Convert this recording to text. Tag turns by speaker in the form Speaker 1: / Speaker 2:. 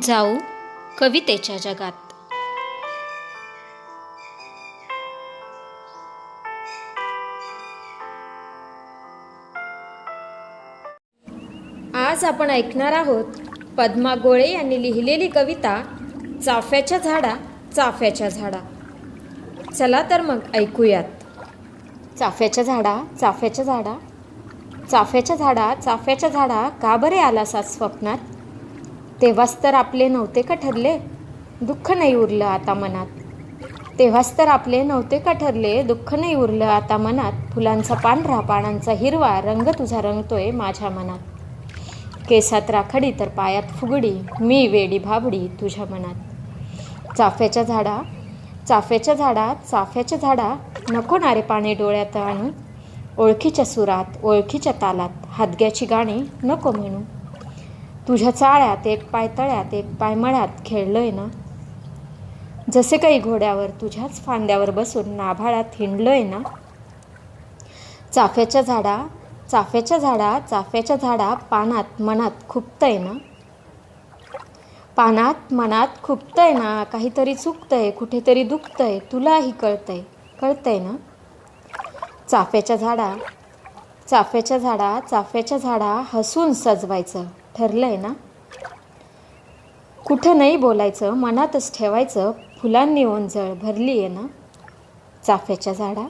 Speaker 1: जाऊ कवितेच्या जगात. आज आपण ऐकणार आहोत पद्मा गोळे यांनी लिहिलेली कविता चाफ्याच्या झाडा चाफ्याच्या झाडा. चला तर मग ऐकूयात. चाफ्याच्या झाडा चाफ्याच्या झाडा. चाफ्याच्या झाडा चाफ्याच्या झाडा का बरे आलास स्वप्नात? तेव्हाच तर आपले नव्हते का ठरले? दुःख नाही उरलं आता मनात. तेव्हाच तर आपले नव्हते का ठरले? दुःख नाही उरलं आता मनात. फुलांचा पांढरा पानांचा हिरवा रंग तुझा रंगतोय माझ्या मनात. केसात राखडी तर पायात फुगडी मी वेडी भाबडी तुझ्या मनात. चाफ्याच्या झाडा चाफ्याच्या झाडा चाफ्याच्या झाडा नको नारे पाणी डोळ्यात आणू. ओळखीच्या सुरात ओळखीच्या तालात हादग्याची गाणी नको म्हणू. तुझ्या चाळ्यात एक पाय तळ्यात एक पाय मळ्यात खेळलोय ना? जसे काही घोड्यावर तुझ्याच फांद्यावर बसून नाभाळात हिंडलोय ना? चाफ्याच्या झाडा चाफ्याच्या झाडा चाफ्याच्या झाडा पानात मनात खुपतंय ना? पानात मनात खुपतंय ना? काहीतरी चुकतंय कुठेतरी दुखतंय तुलाही कळतंय कळतंय ना? चाफ्याच्या झाडा चाफ्याच्या झाडा चाफ्याच्या झाडा हसून सजवायचं. ठरलंय ना? कुठं नाही बोलायचं मनातच ठेवायचं फुलांनी ओंजळ भरली आहे ना? चाफ्याच्या झाडा?